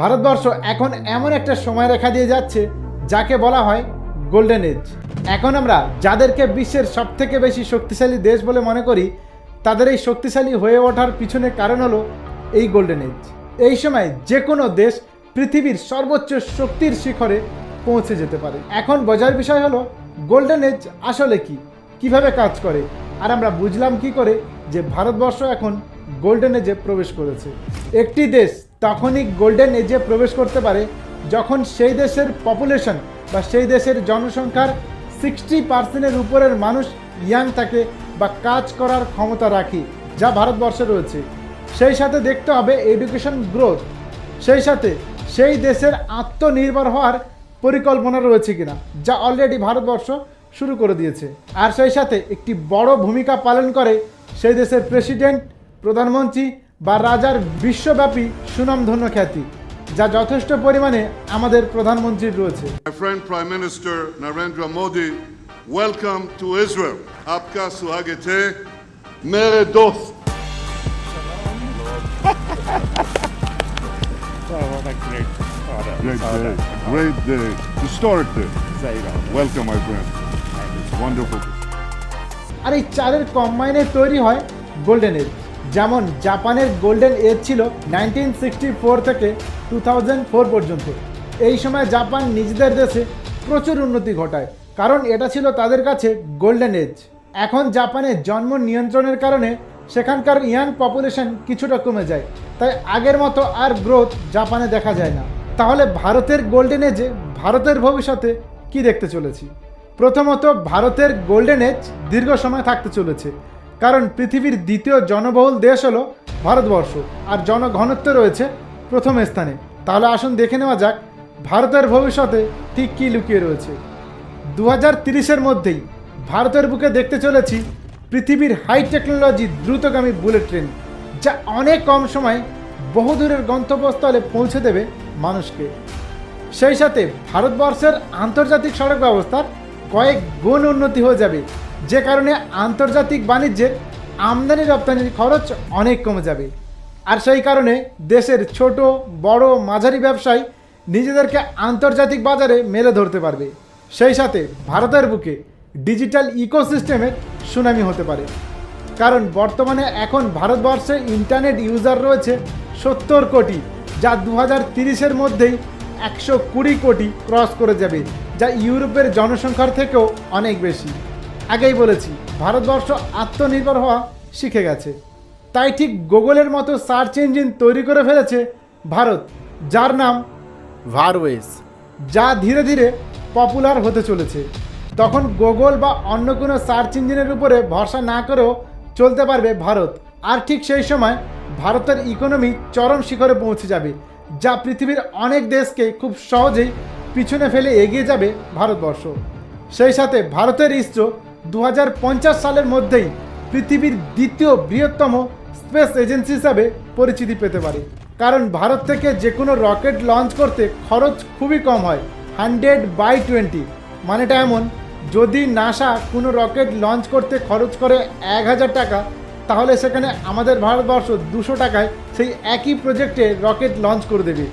ভারতবর্ষ এখন এমন একটা সময় রেখা দিয়ে যাচ্ছে, যাকে বলা হয় গোল্ডেন এজ এখন আমরা যাদেরকে বিশ্বের সবথেকে বেশি শক্তিশালী দেশ বলে মনে করি, তাদের এই শক্তিশালী হয়ে ওঠার পিছনে কারণ হলো এই গোল্ডেন এজ এই সময় যে কোনো দেশ পৃথিবীর সর্বোচ্চ শক্তির শিখরে পৌঁছে যেতে পারে। এখন বোঝার বিষয় হলো গোল্ডেন এজ আসলে কি? কীভাবে কাজ করে? আর আমরা বুঝলাম কি করে যে ভারতবর্ষ এখন গোল্ডেন এজে প্রবেশ করেছে। একটি দেশ তখনই গোল্ডেন এজে প্রবেশ করতে পারে, যখন সেই দেশের পপুলেশন বা সেই দেশের জনসংখ্যার সিক্সটি পার্সেন্টের উপরের মানুষ ইয়াং থাকে বা কাজ করার ক্ষমতা রাখে, যা ভারতবর্ষে রয়েছে। সেই সাথে দেখতে হবে এডুকেশন গ্রোথ সেই সাথে সেই দেশের আত্মনির্ভর হওয়ার পরিকল্পনা রয়েছে কিনা, যা অলরেডি ভারতবর্ষ শুরু করে দিয়েছে। আর সেই সাথে একটি বড় ভূমিকা পালন করে সেই দেশের প্রেসিডেন্ট প্রধানমন্ত্রী বা রাজার বিশ্বব্যাপী সুনামধন্য খ্যাতি যা যথেষ্ট পরিমাণে আমাদের প্রধানমন্ত্রীর রয়েছে। Prime minister Narendra Modi welcome to আর এই চারের কম্বাইনে তৈরি হয় গোল্ডেন এজ যেমন জাপানের গোল্ডেন এজ ছিল নাইনটিন সিক্সটি ফোর থেকে টু থাউজেন্ড ফোর পর্যন্ত। এই সময় জাপান নিজেদের দেশে প্রচুর উন্নতি ঘটায়, কারণ এটা ছিল তাদের কাছে গোল্ডেন এজ। এখন জাপানে জন্ম নিয়ন্ত্রণের কারণে সেখানকার ইয়াং পপুলেশন কিছুটা কমে যায়, তাই আগের মতো আর গ্রোথ জাপানে দেখা যায় না। তাহলে ভারতের গোল্ডেন এজে ভারতের ভবিষ্যতে কি দেখতে চলেছি? প্রথমত ভারতের গোল্ডেন এজ দীর্ঘ সময় থাকতে চলেছে কারণ পৃথিবীর দ্বিতীয় জনবহুল দেশ হলো ভারতবর্ষ, আর জনঘনত্ব রয়েছে প্রথম স্থানে। তাহলে আসুন দেখে নেওয়া যাক, ভারতের ভবিষ্যতে ঠিক কী লুকিয়ে রয়েছে। দু হাজার তিরিশের মধ্যেই ভারতের বুকে দেখতে চলেছি পৃথিবীর হাই টেকনোলজি দ্রুতগামী বুলেট ট্রেন যা অনেক কম সময়ে বহুদূরের গন্তব্যস্থলে পৌঁছে দেবে মানুষকে। সেই সাথে ভারতবর্ষের আন্তর্জাতিক সড়ক ব্যবস্থার কয়েক গুণ উন্নতি হয়ে যাবে। যে কারণে আন্তর্জাতিক বাণিজ্যের আমদানি রপ্তানির খরচ অনেক কমে যাবে। আর সেই কারণে দেশের ছোট, বড়, মাঝারি ব্যবসায়ী নিজেদেরকে আন্তর্জাতিক বাজারে মেলে ধরতে পারবে। সেই সাথে ভারতের বুকে ডিজিটাল ইকোসিস্টেমের সুনামি হতে পারে। কারণ বর্তমানে এখন ভারতবর্ষে ইন্টারনেট ইউজার রয়েছে সত্তর কোটি, যা দু হাজার তিরিশের মধ্যেই একশো কুড়ি কোটি ক্রস করে যাবে, যা ইউরোপের জনসংখ্যার থেকেও অনেক বেশি। আগেই বলেছি ভারতবর্ষ আত্মনির্ভর হওয়া শিখে গেছে। তাই ঠিক গুগলের মতো সার্চ ইঞ্জিন তৈরি করে ফেলেছে ভারত যার নাম ভারওয়েস যা ধীরে ধীরে পপুলার হতে চলেছে। তখন গুগল বা অন্য কোনো সার্চ ইঞ্জিনের উপরে ভরসা না করেও চলতে পারবে ভারত। আর ঠিক সেই সময় ভারতের ইকোনমি চরম শিখরে পৌঁছে যাবে যা পৃথিবীর অনেক দেশকে খুব সহজেই পিছনে ফেলে এগিয়ে যাবে ভারতবর্ষ। সেই সাথে ভারতের ইসরো দু হাজার পঞ্চাশ সালের মধ্যেই পৃথিবীর দ্বিতীয় বৃহত্তম স্পেস এজেন্সি হিসাবে পরিচিতি পেতে পারে। কারণ ভারত থেকে যে কোনো রকেট লঞ্চ করতে খরচ খুবই কম হয়, হান্ড্রেড বাই টোয়েন্টি। মানেটা এমন, যদি নাসা কোনো রকেট লঞ্চ করতে খরচ করে এক হাজার টাকা, তাহলে সেখানে আমাদের ভারতবর্ষ দুশো টাকায় সেই একই প্রজেক্টে রকেট লঞ্চ করে দেবে।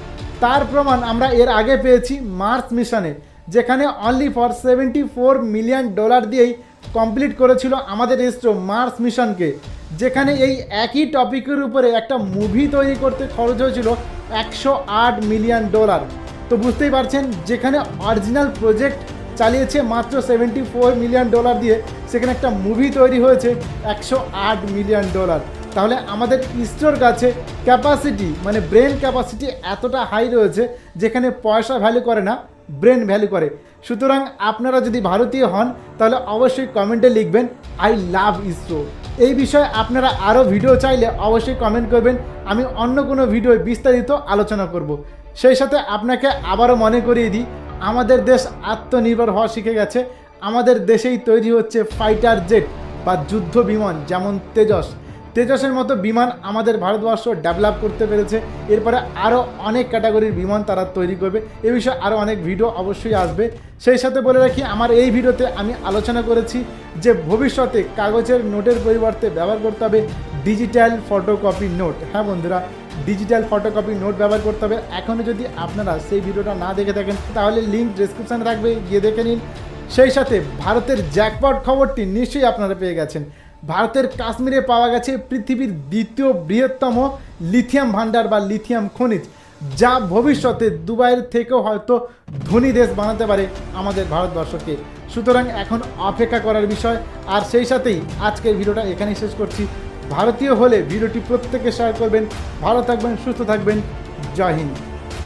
তার প্রমাণ আমরা এর আগে পেয়েছি মার্স মিশনে, যেখানে only for seventy four million dollar দিয়েই কমপ্লিট করেছিল আমাদের ইসরো মার্স মিশনকে যেখানে এই একই টপিকের উপরে একটা মুভি তৈরি করতে খরচ হয়েছিল একশো আট মিলিয়ন ডলার তো বুঝতেই পারছেন, যেখানে অরিজিনাল প্রজেক্ট চালিয়েছে মাত্র সেভেন্টি ফোর মিলিয়ন ডলার দিয়ে, সেখানে একটা মুভি তৈরি হয়েছে একশো আট মিলিয়ন ডলার তাহলে আমাদের ইসরোর কাছে ক্যাপাসিটি মানে ব্রেন ক্যাপাসিটি এতটা হাই রয়েছে, যেখানে পয়সা ভ্যালু করে না। ব্রেন ভ্যালু করে। সুতরাং আপনারা যদি ভারতীয় হন, তাহলে অবশ্যই কমেন্টে লিখবেন আই লাভ ইসরো এই বিষয়ে আপনারা আরও ভিডিও চাইলে অবশ্যই কমেন্ট করবেন। আমি অন্য কোনো ভিডিও বিস্তারিত আলোচনা করব। সেই সাথে আপনাকে আবারও মনে করিয়ে দিই, আমাদের দেশ আত্মনির্ভর হওয়া শিখে গেছে। আমাদের দেশেই তৈরি হচ্ছে ফাইটার জেট বা যুদ্ধ বিমান, যেমন তেজস। তেজসের মতো বিমান আমাদের ভারতবর্ষ ডেভেলপ করতে পেরেছে। এরপরে আরও অনেক ক্যাটাগরির বিমান তারা তৈরি করবে। এ বিষয়ে আরও অনেক ভিডিও অবশ্যই আসবে। সেই সাথে বলে রাখি, আমার এই ভিডিওতে আমি আলোচনা করেছি যে ভবিষ্যতে কাগজের নোটের পরিবর্তে ব্যবহার করতে হবে ডিজিটাল ফটোকপি নোট। হ্যাঁ বন্ধুরা, ডিজিটাল ফটোকপি নোট ব্যবহার করতে হবে। এখনও যদি আপনারা সেই ভিডিওটা না দেখে থাকেন, তাহলে লিঙ্ক ডিসক্রিপশানে রাখবে, গিয়ে দেখে নিন। সেই সাথে ভারতের জ্যাকপট খবরটি নিশ্চয়ই আপনারা পেয়ে গেছেন। ভারতের কাশ্মীরে পাওয়া গেছে পৃথিবীর দ্বিতীয় বৃহত্তম লিথিয়াম ভান্ডার বা লিথিয়াম খনিজ, যা ভবিষ্যতে দুবাইয়ের থেকেও হয়তো ধনী দেশ বানাতে পারে আমাদের ভারতবর্ষকে। সুতরাং এখন অপেক্ষা করার বিষয়। আর সেই সাথেই আজকের ভিডিওটা এখানেই শেষ করছি। ভারতীয় হলে ভিডিওটি প্রত্যেকে শেয়ার করবেন। ভালো থাকবেন, সুস্থ থাকবেন। জয় হিন্দ।